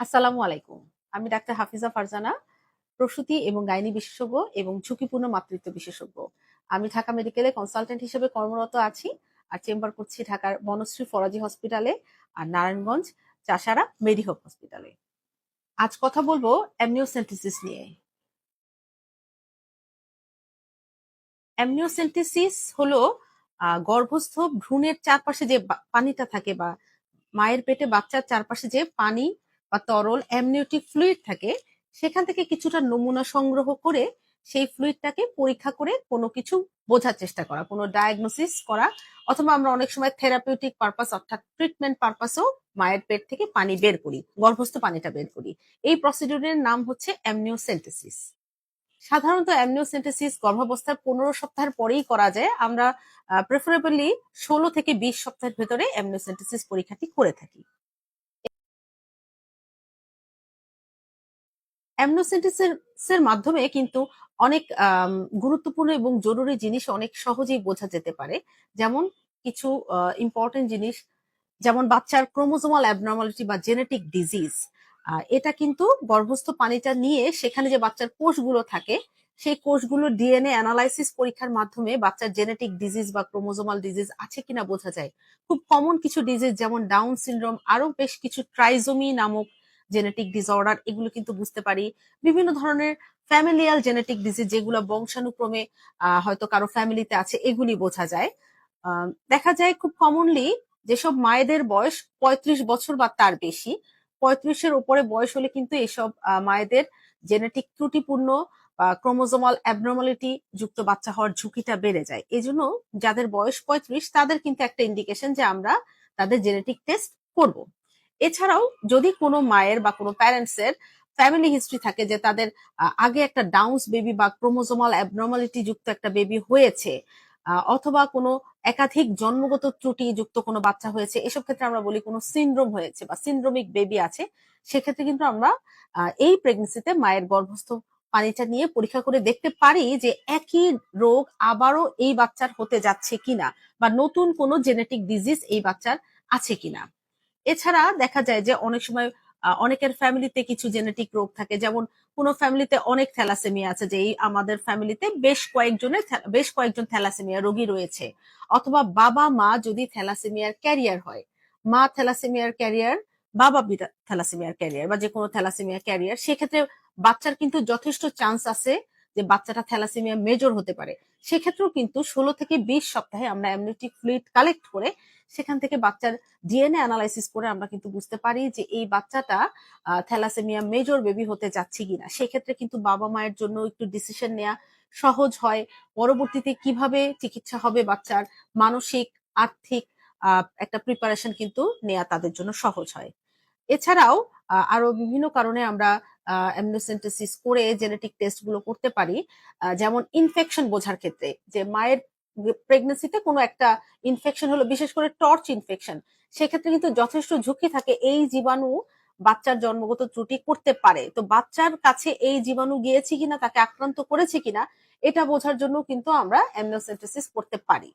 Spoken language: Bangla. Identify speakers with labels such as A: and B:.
A: আসসালামু আলাইকুম। আমি ডাক্তার হাফিজা ফারজানা, প্রসূতি এবং গাইনি বিশেষজ্ঞ এবং ঝুঁকিপূর্ণ মাতৃত্ব বিশেষজ্ঞ। আমি ঢাকা মেডিকেলে কনসালটেন্ট হিসেবে কর্মরত আছি আর চেম্বার করছি ঢাকার বনশ্রী ফরাজি হসপিটালে আর নারায়ণগঞ্জ চাষারা মেডিহোপ হসপিটালে। আজ কথা বলব অ্যামনিওসেন্টিসিস নিয়ে। অ্যামনিওসেন্টিসিস হলো গর্ভস্থ ভ্রূণের চারপাশে যে পানিটা থাকে বা মায়ের পেটে বাচ্চার চারপাশে যে পানি বা তরল অ্যামনিওটিক ফ্লুইড থাকে, সেখান থেকে কিছুটা নমুনা সংগ্রহ করে সেই ফ্লুইডটাকে পরীক্ষা করে কোনো কিছু বোঝার চেষ্টা করা, কোনো ডায়াগনোসিস করা, অথবা আমরা অনেক সময় থেরাপিউটিক পারপাস অর্থাৎ ট্রিটমেন্ট পারপাসও মায়ের পেট থেকে পানি বের করি, গর্ভস্থ পানিটা বের করি। এই প্রসিডিউরের নাম হচ্ছে অ্যামনিওসেন্টেসিস সাধারণত অ্যামনিওসেন্টেসিস গর্ভাবস্থার পনেরো সপ্তাহের পরেই করা যায়। আমরা প্রেফারেবলি ষোলো থেকে বিশ সপ্তাহের ভেতরে অ্যামনিওসেন্টেসিস পরীক্ষাটি করে থাকি। অ্যামনোসেন্টিসের মাধ্যমে কিন্তু অনেক গুরুত্বপূর্ণ এবং জরুরি জিনিস অনেক সহজেই বোঝা যেতে পারে। যেমন কিছু ইম্পর্টেন্ট জিনিস, যেমন বাচ্চার ক্রোমোজোমাল অ্যাবনর্মালিটি বা জেনেটিক ডিজিজ এটা কিন্তু গর্ভস্থ পানিটা নিয়ে সেখানে যে বাচ্চার কোষগুলো থাকে, সেই কোষগুলো ডিএনএ অ্যানালাইসিস পরীক্ষার মাধ্যমে বাচ্চার জেনেটিক ডিজিজ বা ক্রোমোজোমাল ডিজিজ আছে কিনা বোঝা যায়। খুব কমন কিছু ডিজিজ যেমন ডাউন সিনড্রোম আরও বেশ কিছু ট্রাইজোমি নামক জেনেটিক ডিসঅর্ডার এগুলো কিন্তু বুঝতে পারি। বিভিন্ন ধরনের ফ্যামিলিয়াল জেনেটিক ডিজিজ যেগুলো বংশানুক্রমে হয়তো কারও ফ্যামিলিতে আছে, এগুলি বোঝা যায়। দেখা যায় খুব কমনলি যেসব মায়েদের বয়স পঁয়ত্রিশ বছর বা তার বেশি, পঁয়ত্রিশের উপরে বয়স হলে কিন্তু এসব মায়েদের জেনেটিক ত্রুটিপূর্ণ বা ক্রোমোজোমাল অ্যাবনর্মালিটি যুক্ত বাচ্চা হওয়ার ঝুঁকিটা বেড়ে যায়। এজন্য যাদের বয়স পঁয়ত্রিশ, তাদের কিন্তু একটা ইন্ডিকেশন যে আমরা তাদের জেনেটিক টেস্ট করব। এছাড়াও যদি কোনো মায়ের বা কোনো প্যারেন্টস এর ফ্যামিলি হিস্ট্রি থাকে যে তাদের আগে একটা ডাউন্স বেবি বা ক্রোমোজোমাল অ্যাবনর্মালিটি যুক্ত একটা বেবি হয়েছে অথবা কোনো একাধিক জন্মগত ত্রুটি যুক্ত কোনো বাচ্চা হয়েছে, এসব ক্ষেত্রে আমরা বলি কোনো সিনড্রোম হয়েছে বা সিন্ড্রোমিক বেবি আছে, সেক্ষেত্রে কিন্তু আমরা এই প্রেগনেন্সিতে মায়ের গর্ভস্থ পানিটা নিয়ে পরীক্ষা করে দেখতে পারি যে একই রোগ আবারও এই বাচ্চার হতে যাচ্ছে কিনা বা নতুন কোনো জেনেটিক ডিজিজ এই বাচ্চার আছে কিনা। এছাড়া দেখা যায় যে অনেক সময় অনেকের ফ্যামিলিতে কিছু জেনেটিক রোগ থাকে। যেমন কোনো ফ্যামিলিতে অনেক থ্যালাসেমিয়া আছে যে আমাদের ফ্যামিলিতে বেশ কয়েকজনের বেশ কয়েকজন থ্যালাসেমিয়া রোগী রয়েছে। অথবা বাবা, মা যদি থ্যালাসেমিয়ার ক্যারিয়ার হয়, মা থ্যালাসেমিয়ার ক্যারিয়ার বাবা থ্যালাসেমিয়ার ক্যারিয়ার বা যে কোনো থ্যালাসেমিয়া ক্যারিয়ার সেক্ষেত্রে বাচ্চার কিন্তু যথেষ্ট চান্স আছে যে বাচ্চাটা থ্যালাসেমিয়া মেজর হতে পারে, সেক্ষেত্রেও কিন্তু ষোলো থেকে বিশ সপ্তাহে আমরা অ্যামনিটিক ফ্লুইড কালেক্ট করে সেখান থেকে বাচ্চার ডিএনএ অ্যানালাইসিস করে আমরা কিন্তু বুঝতে পারি যে এই বাচ্চাটা থ্যালাসেমিয়া মেজর বেবি হতে যাচ্ছে কিনা। সেক্ষেত্রে কিন্তু বাবা মায়ের জন্য একটু ডিসিশন নেওয়া সহজ হয়। পরবর্তীতে কীভাবে চিকিৎসা হবে বাচ্চার? মানসিক, আর্থিক একটা প্রিপারেশন কিন্তু নেওয়া তাদের জন্য সহজ হয়। এছাড়াও আরও বিভিন্ন কারণে আমরা অ্যামনোসেন্টেসিস করে জেনেটিক টেস্টগুলো করতে পারি যেমন ইনফেকশন বোঝার ক্ষেত্রে, যে মায়ের প্রেগনেন্সিতে কোনো একটা ইনফেকশন হলো, বিশেষ করে টর্চ ইনফেকশন সেক্ষেত্রে কিন্তু যথেষ্ট ঝুঁকি থাকে এই জীবাণু বাচ্চার জন্মগত ত্রুটি করতে পারে। তো বাচ্চার কাছে এই জীবাণু গিয়েছে কিনা, তাকে আক্রান্ত করেছে কিনা, এটা বোঝার জন্য কিন্তু আমরা অ্যামনোসেন্টেসিস করতে পারি।